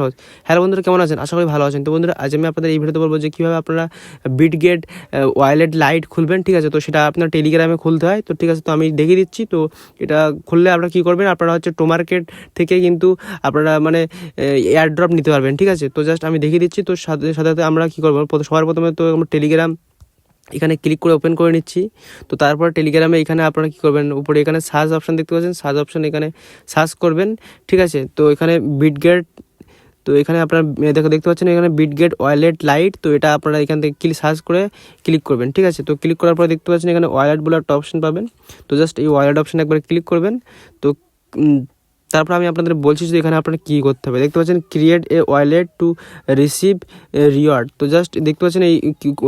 সহজ হ্যালো বন্ধুরা, কেমন আছেন? আশা করি ভালো আছেন। তো বন্ধুরা, আজ আমি আপনাদের এই ভিডিওতে বলব যে কীভাবে আপনারা বিটগেট ওয়ালেট লাইট খুলবেন, ঠিক আছে? তো সেটা আপনার টেলিগ্রামে খুলতে হয়। তো ঠিক আছে, তো আমি দেখিয়ে দিচ্ছি। তো এটা খুললে আপনারা কী করবেন? আপনারা হচ্ছে টোমার্কেট থেকে কিন্তু আপনারা মানে এয়ার ড্রপ নিতে পারবেন, ঠিক আছে? তো জাস্ট আমি দেখিয়ে দিচ্ছি। তো সাথে সাথে আমরা কী করব? সবার প্রথমে তো আমরা টেলিগ্রাম এখানে ক্লিক করে ওপেন করে নিচ্ছি। তো তারপর টেলিগ্রামে এখানে আপনারা কী করবেন? উপরে এখানে সার্চ অপশান দেখতে পাচ্ছেন। সার্চ অপশান এখানে সার্চ করবেন, ঠিক আছে? তো এখানে বিটগেট তো এখানে আপনার দেখো, দেখতে পাচ্ছেন এখানে বিটগেট ওয়ালেট লাইট তো এটা আপনারা এখান থেকে ক্লিক সার্চ করে ক্লিক করবেন, ঠিক আছে? তো ক্লিক করার পরে দেখতে পাচ্ছেন এখানে ওয়ালেট বলে একটা অপশন পাবেন। তো জাস্ট এই ওয়ালেট অপশন একবার ক্লিক করবেন। তো তারপর আমি আপনাদের বলছি যে এখানে আপনার কী করতে হবে। দেখতে পাচ্ছেন create a wallet to receive reward তো জাস্ট দেখতে পাচ্ছেন এই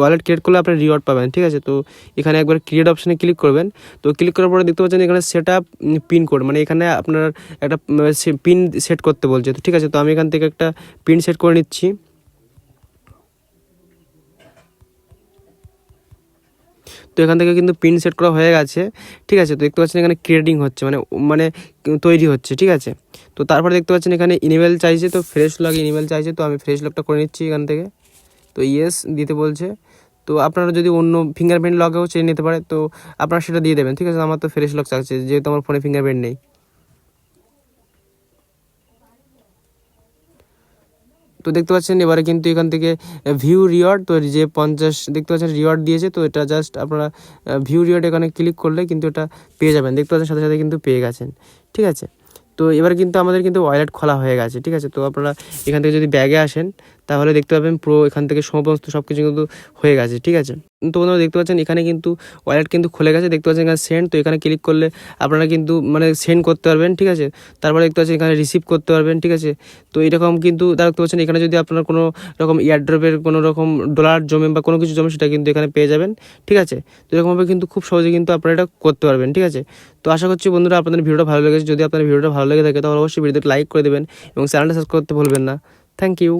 ওয়ালেট ক্রিয়েট করলে আপনারা রিওয়ার্ড পাবেন, ঠিক আছে? তো এখানে একবার ক্রিয়েট অপশানে ক্লিক করবেন। তো ক্লিক করার পরে দেখতে পাচ্ছেন এখানে সেট আপ পিন কোড মানে এখানে আপনার একটা পিন সেট করতে বলছে। তো ঠিক আছে? তো আমি এখান থেকে একটা পিন সেট করে নিচ্ছি। তো এখান থেকে কিন্তু পিন সেট করা হয়ে গেছে, ঠিক আছে? তো দেখতে পাচ্ছেন এখানে ক্রিয়েটিং হচ্ছে মানে মানে তৈরি হচ্ছে, ঠিক আছে? তো তারপরে দেখতে পাচ্ছেন এখানে ইনিমেল চাইছে, তো ফ্রেশ লগ ইনিমেল চাইছে, তো আমি ফ্রেশ লগটা করে নিচ্ছি এখান থেকে। তো ইয়েস দিতে বলছে। তো আপনারা যদি অন্য ফিঙ্গারপ্রিন্ট লগেও চেয়ে নিতে পারে, তো আপনারা সেটা দিয়ে দেবেন, ঠিক আছে? আমার তো ফ্রেশ লক চাচ্ছে যেহেতু আমার ফোনে ফিঙ্গারপ্রিন্ট নেই। তো দেখতে পাচ্ছেন, এবারে কিন্তু এখান থেকে ভিউ রিওয়ার্ড তো যে পঞ্চাশ, দেখতে পাচ্ছেন রিওয়ার্ড দিয়েছে, তো এটা জাস্ট আপনারা ভিউ রিওয়ার্ড এখানে ক্লিক করলে কিন্তু এটা পেয়ে যাবেন। দেখতে পাচ্ছেন সাথে সাথে কিন্তু পেয়ে গেছেন। ঠিক আছে? তো এবার কিন্তু আমাদের কিন্তু ওয়ালেট খোলা হয়ে গেছে, ঠিক আছে? তো আপনারা এখান থেকে যদি ব্যাগে আসেন, তাহলে দেখতে পাবেন পুরো এখান থেকে সমস্ত সব কিছু কিন্তু হয়ে গেছে, ঠিক আছে? তো বন্ধুরা দেখতে পাচ্ছেন, এখানে কিন্তু ওয়ালেট কিন্তু খুলে গেছে, দেখতে পাচ্ছেন এখানে সেন্ড তো এখানে ক্লিক করলে আপনারা কিন্তু মানে সেন্ড করতে পারবেন, ঠিক আছে? তারপরে দেখতে পাচ্ছেন এখানে রিসিভ করতে পারবেন, ঠিক আছে? তো এরকম কিন্তু তারা দেখতে পাচ্ছেন এখানে যদি আপনার কোনো রকম ইয়ারড্রপের কোনো রকম ডলার জমে বা কোনো কিছু জমে, সেটা কিন্তু এখানে পেয়ে যাবেন, ঠিক আছে? তো এরকমভাবে কিন্তু খুব সহজে কিন্তু আপনারা এটা করতে পারবেন, ঠিক আছে? তো আশা করছি বন্ধুরা আপনাদের ভিডিওটা ভালো লেগেছে। যদি আপনার ভিডিওটা ভালো লেগে থাকে তাহলে অবশ্যই ভিডিওতে লাইক করে দেবেন এবং চ্যানেলটা সাবস্ক্রাইব করতে ভুলবেন না। Thank you